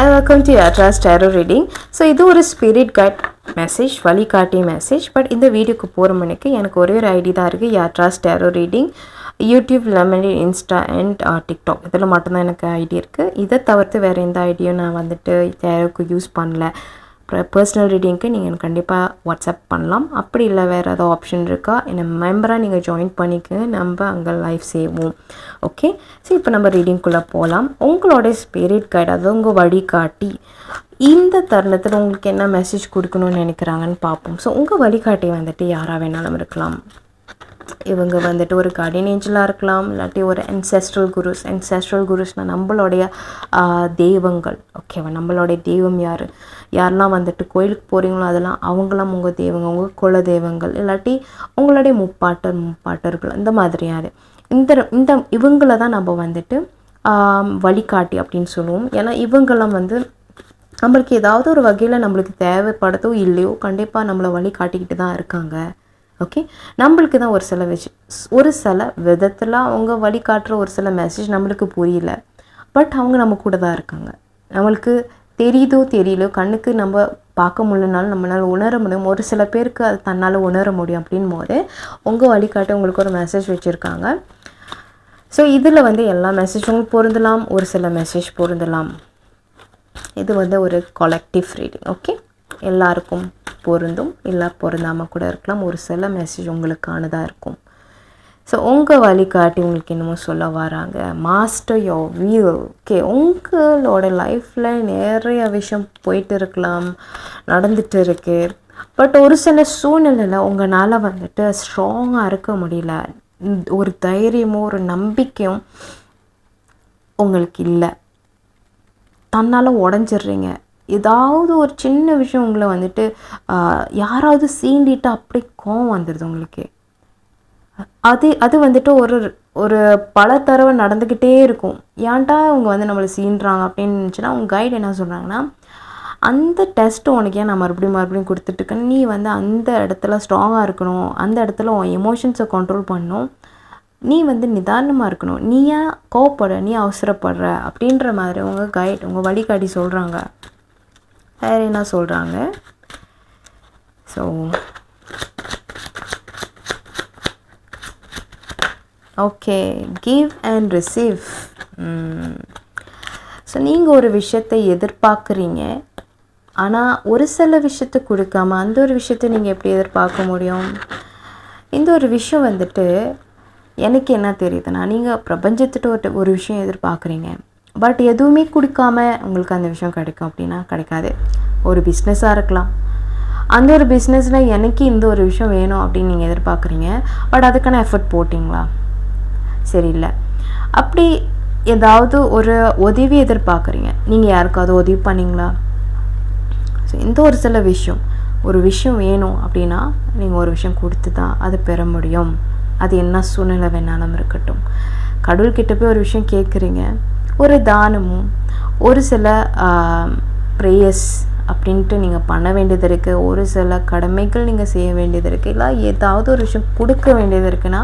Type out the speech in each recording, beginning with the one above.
Welcome to Atras tarot reading so இது ஒரு spirit guide message வழிகாட்டி மெசேஜ் பட் இந்த வீடியோக்கு போகிற மணிக்கு எனக்கு ஒரே ஒரு ஐடி தான் இருக்குது யாட்ராஸ் டேரோ ரீடிங் யூடியூப் லெமனி இன்ஸ்டா அண்ட் டிக்டாக் இதில் மட்டும்தான் எனக்கு ஐடி இருக்குது இதை தவிர்த்து வேறு எந்த ஐடியும் நான் வந்துட்டு டேரோக்கு யூஸ் பண்ணல. பர்சனல் ரீடிங்க்கு நீங்கள் கண்டிப்பாக வாட்ஸ்அப் பண்ணலாம். அப்படி இல்லை வேறு ஏதாவது ஆப்ஷன் இருக்கா? என்னை மெம்பராக நீங்கள் ஜாயின் பண்ணிக்க நம்ம அங்கே லைஃப் சேவோம் ஓகே ஸோ இப்போ நம்ம ரீடிங்குள்ளே போகலாம் உங்களோட ஸ்பிரிட் கைட் அது உங்கள் வழிகாட்டி இந்த தருணத்தில் உங்களுக்கு என்ன மெசேஜ் கொடுக்கணும்னு நினைக்கிறாங்கன்னு பார்ப்போம். ஸோ உங்கள் வழிகாட்டி வந்துட்டு யாராக வேணாலும் இருக்கலாம். இவங்க வந்துட்டு ஒரு கார்டியன் ஏஞ்சலாக இருக்கலாம் இல்லாட்டி ஒரு என்செஸ்ட்ரல் குருஸ் என்செஸ்ட்ரல் குருஸ்னால் நம்மளுடைய தெய்வங்கள். ஓகேவா நம்மளுடைய தெய்வம் யார்? யாரெல்லாம் வந்துட்டு கோயிலுக்கு போகிறீங்களோ அதெல்லாம் அவங்களாம் உங்கள் தெய்வங்க உங்கள் குல தெய்வங்கள் இல்லாட்டி உங்களுடைய முப்பாட்டர் முப்பாட்டர்கள் இந்த மாதிரி யார்? இந்த இந்த இவங்கள தான் நம்ம வந்துட்டு வழிகாட்டி அப்படின்னு சொல்லுவோம். ஏன்னா இவங்கெல்லாம் வந்து நம்மளுக்கு ஏதாவது ஒரு வகையில் நம்மளுக்கு தேவைப்படுதோ இல்லையோ கண்டிப்பாக நம்மளை வழி காட்டிக்கிட்டு தான் இருக்காங்க. ஓகே நம்மளுக்கு தான் ஒரு சில விஷயம் ஒரு சில விதத்தில் அவங்க வழிகாட்டுற ஒரு சில மெசேஜ் நம்மளுக்கு புரியல. பட் அவங்க நம்ம கூட தான் இருக்காங்க. நம்மளுக்கு தெரியுதோ தெரியலையோ கண்ணுக்கு நம்ம பார்க்க முடியலனாலும் நம்மளால் உணர முடியும். ஒரு சில பேருக்கு அது தன்னால் உணர முடியும் அப்படின் போது உங்கள் வழிகாட்ட உங்களுக்கு ஒரு மெசேஜ் வச்சுருக்காங்க. ஸோ இதில் வந்து எல்லா மெசேஜும் பொருந்தலாம் ஒரு சில மெசேஜ் பொருந்தலாம். இது வந்து ஒரு கொலெக்டிவ் ரீடிங் ஓகே எல்லாருக்கும் பொருந்தும். இல்லை பொருந்தாமல் கூட இருக்கலாம். ஒரு சில மெசேஜ் உங்களுக்கானதாக இருக்கும். ஸோ உங்கள் வழிகாட்டி உங்களுக்கு என்னமோ சொல்ல வராங்க. மாஸ்டர் யோ வீல் ஓகே உங்களோட லைஃப்பில் நிறைய விஷயம் போயிட்டு இருக்கலாம். நடந்துட்டு இருக்கு. பட் ஒரு சில சூழ்நிலையில் உங்களால் வந்துட்டு ஸ்ட்ராங்காக இருக்க முடியல. ஒரு தைரியமும் ஒரு நம்பிக்கையும் உங்களுக்கு இல்லை. தன்னால் உடஞ்சிடுறீங்க. ஏதாவது ஒரு சின்ன விஷயம் உங்களை வந்துட்டு யாராவது சீண்டிட்டு அப்படி கோவம் வந்துடுது உங்களுக்கு. அது அது வந்துட்டு ஒரு ஒரு பல தடவை நடந்துக்கிட்டே இருக்கும். ஏன்டா அவங்க வந்து நம்மளை சீன்றாங்க அப்படின்னு நினச்சின்னா அவங்க கைடு என்ன சொல்கிறாங்கன்னா அந்த டெஸ்ட் உனக்கு ஏன் நான் மறுபடியும் மறுபடியும் கொடுத்துட்ருக்கேன் நீ வந்து அந்த இடத்துல ஸ்ட்ராங்காக இருக்கணும். அந்த இடத்துல உன் எமோஷன்ஸை கண்ட்ரோல் பண்ணணும். நீ வந்து நிதானமாக இருக்கணும். நீ ஏன் கோவப்படுற? நீ அவசரப்படுற? அப்படின்ற மாதிரி உங்கள் கைட் உங்கள் வழிகாட்டி சொல்கிறாங்க வேறு என்ன சொல்கிறாங்க so okay give and receive so நீங்கள் ஒரு விஷயத்தை எதிர்பார்க்குறீங்க. ஆனால் ஒரு சில விஷயத்தை கொடுக்காம அந்த ஒரு விஷயத்தை நீங்கள் எப்படி எதிர்பார்க்க முடியும்? இந்த ஒரு விஷயம் வந்துட்டு எனக்கு என்ன தெரியுதுன்னா நீங்கள் பிரபஞ்சத்திட்ட ஒரு ஒரு விஷயம் எதிர்பார்க்குறீங்க. பட் எதுவுமே கொடுக்காம உங்களுக்கு அந்த விஷயம் கிடைக்கும் அப்படின்னா கிடைக்காது. ஒரு பிஸ்னஸாக இருக்கலாம். அந்த ஒரு பிஸ்னஸில் எனக்கு இந்த ஒரு விஷயம் வேணும் அப்படின்னு நீங்கள் எதிர்பார்க்குறீங்க. பட் அதுக்கான எஃபர்ட் போட்டிங்களா? சரியில்லை. அப்படி ஏதாவது ஒரு உதவி எதிர்பார்க்குறீங்க. நீங்கள் யாருக்காவது உதவி பண்ணீங்களா? ஸோ இந்த ஒரு சில விஷயம். ஒரு விஷயம் வேணும் அப்படின்னா நீங்கள் ஒரு விஷயம் கொடுத்து தான் அதை பெற முடியும். அது என்ன சூழ்நிலை வேணாலும் இருக்கட்டும். கடவுள்கிட்ட போய் ஒரு விஷயம் கேட்குறீங்க. ஒரு தானமும் ஒரு சில ப்ரேயர்ஸ் அப்படின்ட்டு நீங்கள் பண்ண வேண்டியது இருக்குது ஒரு சில கடமைகள் நீங்கள் செய்ய வேண்டியது இருக்குது இல்லை ஏதாவது ஒரு விஷயம் கொடுக்க வேண்டியது இருக்குன்னா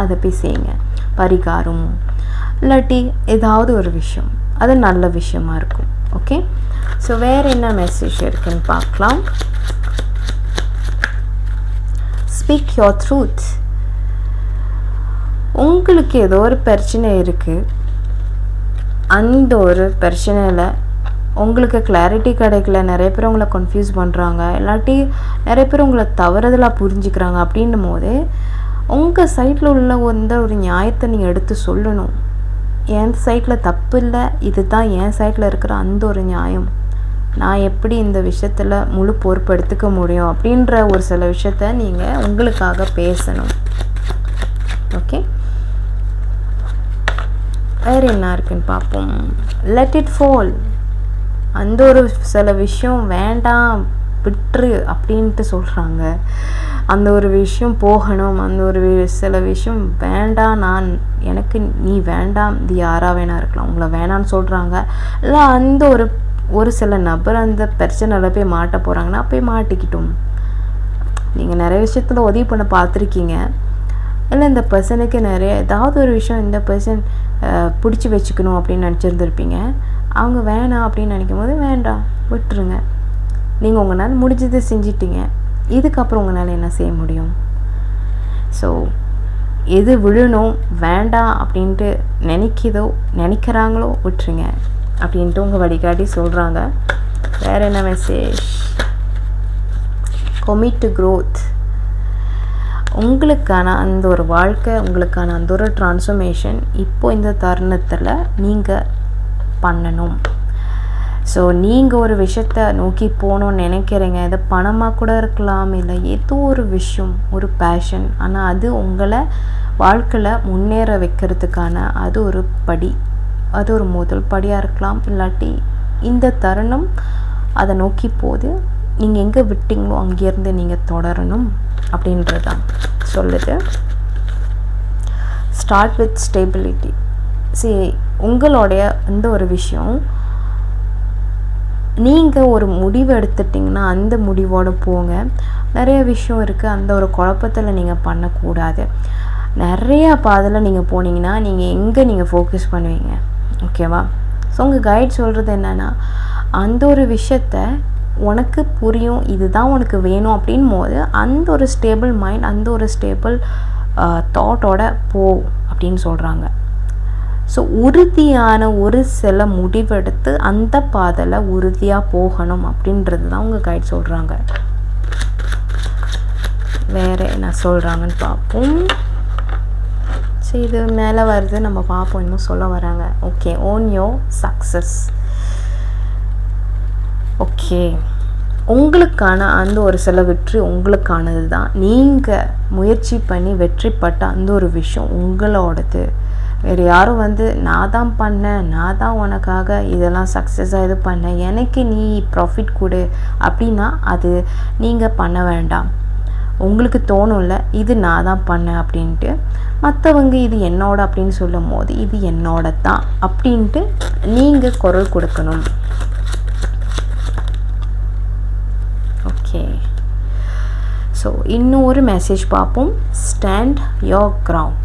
அதை போய் செய்யுங்க. பரிகாரம் இல்லாட்டி ஏதாவது ஒரு விஷயம். அது நல்ல விஷயமா இருக்கும். ஓகே? ஸோ வேறு என்ன மெசேஜ் இருக்குன்னு பார்க்கலாம். ஸ்பீக் யோர் ட்ரூத் உங்களுக்கு ஏதோ ஒரு பிரச்சனை இருக்குது அந்த ஒரு பிரச்சனையில் உங்களுக்கு கிளாரிட்டி கிடைக்கல நிறைய பேர் உங்களை கன்ஃபியூஸ் பண்ணுறாங்க இல்லாட்டி நிறைய பேர் உங்களை தவறுதலாக புரிஞ்சுக்கிறாங்க அப்படின்னும் போது உங்கள் சைட்டில் உள்ள வந்த ஒரு நியாயத்தை நீங்கள் எடுத்து சொல்லணும்? என் சைட்டில் தப்பு இல்லை இது தான் என் சைட்டில் இருக்கிற அந்த ஒரு நியாயம். நான் எப்படி இந்த விஷயத்தில் முழு பொறுப்பு எடுத்துக்க முடியும் அப்படின்ற ஒரு சில விஷயத்த நீங்கள் உங்களுக்காக பேசணும். ஓகே வேறு என்ன இருக்குன்னு பார்ப்போம். லெட் இட் ஃபால் அந்த ஒரு சில விஷயம் வேண்டாம் விட்டுரு அப்படின்ட்டு சொல்கிறாங்க அந்த ஒரு விஷயம் போகணும் அந்த ஒரு சில விஷயம் வேண்டாம் நான் எனக்கு நீ வேண்டாம் இது யாராக வேணா இருக்கலாம் உங்களை வேணான்னு சொல்கிறாங்க இல்லை அந்த ஒரு ஒரு சில நபர் அந்த பிரச்சனையில் போய் மாட்ட போகிறாங்கன்னா போய் மாட்டிக்கிட்டும். நீங்கள் நிறைய விஷயத்தில் உதவி பண்ண பார்த்துருக்கீங்க. இல்லை இந்த பர்சனுக்கு நிறைய ஏதாவது ஒரு விஷயம் இந்த பர்சன் பிடிச்சி வச்சுக்கணும் அப்படின்னு நினச்சிருந்துருப்பீங்க. அவங்க வேணாம் அப்படின்னு நினைக்கும் போது வேண்டாம் விட்டுருங்க. நீங்கள் உங்களால் முடிஞ்சதை செஞ்சிட்டீங்க. இதுக்கப்புறம் உங்களால் என்ன செய்ய முடியும்? ஸோ எது விழணும் வேண்டாம் அப்படின்ட்டு நினைக்கிதோ நினைக்கிறாங்களோ விட்டுருங்க அப்படின்ட்டு உங்கள் வழிகாட்டி சொல்கிறாங்க வேறு என்ன மெசேஜ் கொமிட் டு க்ரோத் உங்களுக்கான அந்த ஒரு வாழ்க்கை உங்களுக்கான அந்த ஒரு ட்ரான்ஸ்ஃபர்மேஷன் இப்போ இந்த தருணத்தில் நீங்கள் பண்ணணும். ஸோ நீங்கள் ஒரு விஷயத்த நோக்கி போகணும்னு நினைக்கிறீங்க. இது பணமாக கூட இருக்கலாம் இல்லை ஏதோ ஒரு விஷயம் ஒரு பேஷன் ஆனால் அது உங்களை வாழ்க்கையில் முன்னேற வைக்கிறதுக்கான அது ஒரு படி. அது ஒரு முதல் படியாக இருக்கலாம். இல்லாட்டி இந்த தருணம் அதை நோக்கி போது நீங்கள் எங்கே விட்டீங்களோ அங்கேருந்து நீங்கள் தொடரணும். அப்படின்றதான் சொல்லுது. ஸ்டார்ட் வித் ஸ்டேபிலிட்டி சரி உங்களுடைய இந்த ஒரு விஷயம் நீங்கள் ஒரு முடிவு எடுத்துட்டிங்கன்னா அந்த முடிவோடு போங்க. நிறைய விஷயம் இருக்குது அந்த ஒரு குழப்பத்தில் நீங்கள் பண்ணக்கூடாது. நிறையா பாதையில் நீங்கள் போனீங்கன்னா நீங்கள் எங்கே நீங்கள் ஃபோக்கஸ் பண்ணுவீங்க? ஓகேவா ஸோ உங்கள் கைட் சொல்கிறது என்னென்னா அந்த ஒரு விஷயத்த உனக்கு புரியும் இதுதான் உனக்கு வேணும் அப்படின் போது அந்த ஒரு ஸ்டேபிள் மைண்ட் அந்த ஒரு ஸ்டேபிள் தாட்டோட போ அப்படின்னு சொல்கிறாங்க ஸோ உறுதியான ஒரு சில முடிவெடுத்து அந்த பாதையில் உறுதியாக போகணும் அப்படின்றது தான் உங்கள் கைட் சொல்கிறாங்க வேறு என்ன சொல்கிறாங்கன்னு பார்ப்போம். சரி இது மேலே வருது நம்ம பார்ப்போம் இன்னும் சொல்ல வராங்க. Okay own your success okay உங்களுக்கான அந்த ஒரு சில வெற்றி உங்களுக்கானது தான் நீங்கள் முயற்சி பண்ணி வெற்றிப்பட்ட அந்த ஒரு விஷயம் உங்களோடது. வேறு யாரும் வந்து நான் தான் பண்ணேன் நான் தான் உனக்காக இதெல்லாம் சக்ஸஸாக இது பண்ணேன். எனக்கு நீ ப்ராஃபிட் கொடு. அப்படின்னா அது நீங்கள் பண்ண வேண்டாம். உங்களுக்கு தோணும்ல இது நான் தான் பண்ணேன் அப்படின்ட்டு. மற்றவங்க இது என்னோட அப்படின்னு சொல்லும் போது இது என்னோட தான் அப்படின்ட்டு நீங்கள் குரல் கொடுக்கணும். ஓகே ஸோ இன்னும் ஒரு மெசேஜ் பார்ப்போம் ஸ்டாண்ட் யோர் கிரவுண்ட்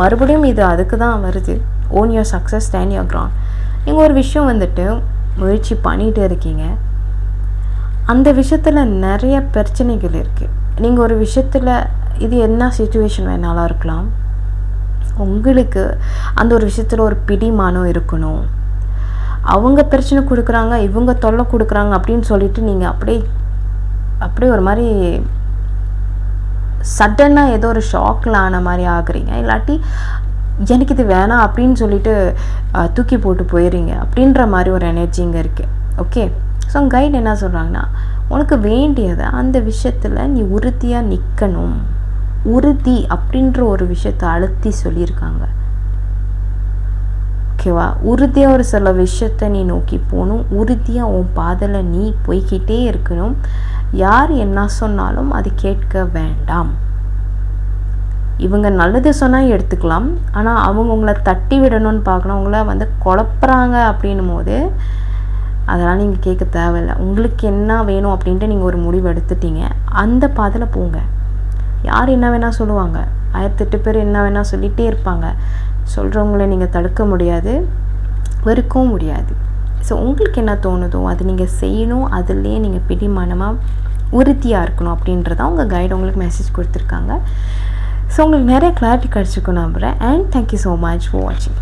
மறுபடியும் இது அதுக்கு தான் வருது. Own your success stand your ground நீங்கள் ஒரு விஷயம் வந்துட்டு முயற்சி பண்ணிகிட்டு இருக்கீங்க. அந்த விஷயத்தில் நிறைய பிரச்சனைகள் இருக்குது நீங்கள் ஒரு விஷயத்தில் இது என்ன சுச்சுவேஷன் வேணாலும் இருக்கலாம். உங்களுக்கு அந்த ஒரு விஷயத்தில் ஒரு பிடிமானம் இருக்கணும். அவங்க பிரச்சனை கொடுக்குறாங்க இவங்க தொல்லை கொடுக்குறாங்க அப்படின்னு சொல்லிட்டு நீங்கள் அப்படியே அப்படியே ஒரு மாதிரி சடனாக ஏதோ ஒரு ஷாக்கில் ஆன மாதிரி ஆகுறீங்க. இல்லாட்டி எனக்கு இது வேணாம் அப்படின்னு சொல்லிட்டு தூக்கி போட்டு போயிடுறீங்க. அப்படின்ற மாதிரி ஒரு எனர்ஜி இங்கே இருக்குது ஓகே ஸோ கைட் என்ன சொல்கிறாங்கன்னா உனக்கு வேண்டியதை அந்த விஷயத்தில் நீ உறுதியாக நிற்கணும் உறுதி அப்படின்ற ஒரு விஷயத்தை அழுத்தி சொல்லியிருக்காங்க. ஓகேவா? உறுதியாக ஒரு சில விஷயத்தை நீ நோக்கி போகணும். உறுதியாக உன் பாதையில் நீ போய்கிட்டே இருக்கணும். யார் என்ன சொன்னாலும் அது கேட்க வேண்டாம். இவங்க நல்லது சொன்னால் எடுத்துக்கலாம். ஆனால் அவங்க உங்களை தட்டி விடணும்னு பார்க்கணும் உங்களை வந்து குழப்புறாங்க அப்படின்னும் போது அதெல்லாம் நீங்கள் கேட்க தேவையில்லை. உங்களுக்கு என்ன வேணும் அப்படின்ட்டு நீங்கள் ஒரு முடிவு எடுத்துட்டீங்க. அந்த பாதையில் போங்க. யார் என்ன வேணால் சொல்லுவாங்க. ஆயிரத்தெட்டு பேர் என்ன வேணால் சொல்லிகிட்டே இருப்பாங்க. சொல்கிறவங்கள நீங்கள் தடுக்க முடியாது வெறுக்கவும் முடியாது. ஸோ உங்களுக்கு என்ன தோணுதோ அது நீங்கள் செய்யணும் அதுலேயே நீங்கள் பிடிமானமாக உறுதியாக இருக்கணும் அப்படின்றதான் உங்கள் கைடு உங்களுக்கு மெசேஜ் கொடுத்துருக்காங்க. ஸோ உங்களுக்கு நிறைய கிளாரிட்டி கிடச்சிருக்கும் நம்புகிறேன் and thank you so much for வாட்சிங்